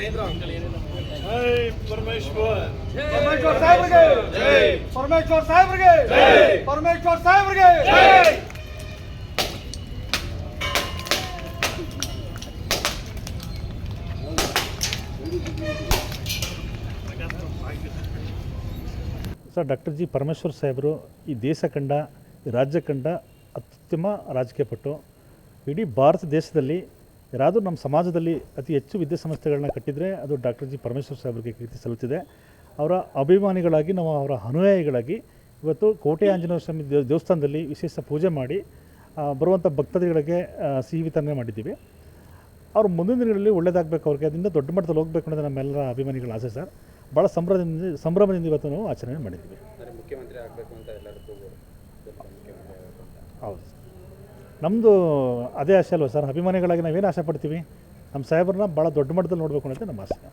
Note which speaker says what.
Speaker 1: ಮಹೇಂದ್ರ.
Speaker 2: ಜೈ ಪರಮೇಶ್ವರ್.
Speaker 3: ಪರಮೇಶ್ವರ್ ಸಾಹೇಬ್ರಿಗೆ.
Speaker 2: ಜೈ.
Speaker 3: ಪರಮೇಶ್ವರ್ ಸಾಹೇಬ್ರಿಗೆ.
Speaker 2: ಜೈ.
Speaker 3: ಪರಮೇಶ್ವರ್ ಸಾಹೇಬ್ರಿಗೆ.
Speaker 2: ಜೈ.
Speaker 4: ಸರ್ ಡಾಕ್ಟರ್ ಜಿ ಪರಮೇಶ್ವರ್ ಸಾಹೇಬರು ಈ ದೇಶ ಕಂಡ ಈ ರಾಜ್ಯ ಕಂಡ ಅತ್ಯುತ್ತಮ ರಾಜಕೀಯ ಪಟ್ಟು ಇಡೀ ಭಾರತ ದೇಶದಲ್ಲಿ ಯಾರಾದರೂ ನಮ್ಮ ಸಮಾಜದಲ್ಲಿ ಅತಿ ಹೆಚ್ಚು ವಿದ್ಯಾಸಂಸ್ಥೆಗಳನ್ನ ಕಟ್ಟಿದರೆ ಅದು ಡಾಕ್ಟರ್ ಜಿ ಪರಮೇಶ್ವರ್ ಸಾಹೇಬರಿಗೆ ಕೀರ್ತಿ ಸಲ್ಲುತ್ತಿದೆ. ಅವರ ಅಭಿಮಾನಿಗಳಾಗಿ ನಾವು ಅವರ ಅನುಯಾಯಿಗಳಾಗಿ ಇವತ್ತು ಕೋಟೆ ಆಂಜನೇಯ ಸ್ವಾಮಿ ದೇವ ದೇವಸ್ಥಾನದಲ್ಲಿ ವಿಶೇಷ ಪೂಜೆ ಮಾಡಿ ಬರುವಂಥ ಭಕ್ತಾದಿಗಳಿಗೆ ಸಿಹಿ ವಿತರಣೆ ಮಾಡಿದ್ದೀವಿ. ಅವ್ರು ಮುಂದಿನ ದಿನಗಳಲ್ಲಿ ಒಳ್ಳೇದಾಗಬೇಕು ಅವ್ರಿಗೆ. ಅದರಿಂದ ದೊಡ್ಡ ಮಟ್ಟದಲ್ಲಿ ಹೋಗಬೇಕು ಅನ್ನೋದು ನಮ್ಮೆಲ್ಲರ ಅಭಿಮಾನಿಗಳ ಆಸೆ ಸರ್. ಭಾಳ ಸಂಭ್ರಮದಿಂದ ಸಂಭ್ರಮದಿಂದ ಇವತ್ತು ನಾವು ಆಚರಣೆ ಮಾಡಿದ್ದೀವಿ.
Speaker 1: ಮುಖ್ಯಮಂತ್ರಿ ಆಗಬೇಕು ಅಂತ ಎಲ್ಲರೂ ಕೂಗು ಸ್ವಲ್ಪ ಮುಖ್ಯಮಂತ್ರಿ ಆಗಬೇಕು ಅಂತ.
Speaker 4: ಹೌದು ನಮ್ಮದು ಅದೇ ಆಸೆ ಅಲ್ವ ಸರ್? ಅಭಿಮಾನಿಗಳಾಗಿ ನಾವೇನು ಆಸೆ ಪಡ್ತೀವಿ? ನಮ್ಮ ಸಾಹೇಬ್ರನ್ನ ಭಾಳ ದೊಡ್ಡ ಮಟ್ಟದಲ್ಲಿ ನೋಡಬೇಕು ಅನ್ನೋದೇ ನಮ್ಮ ಆಸೆ.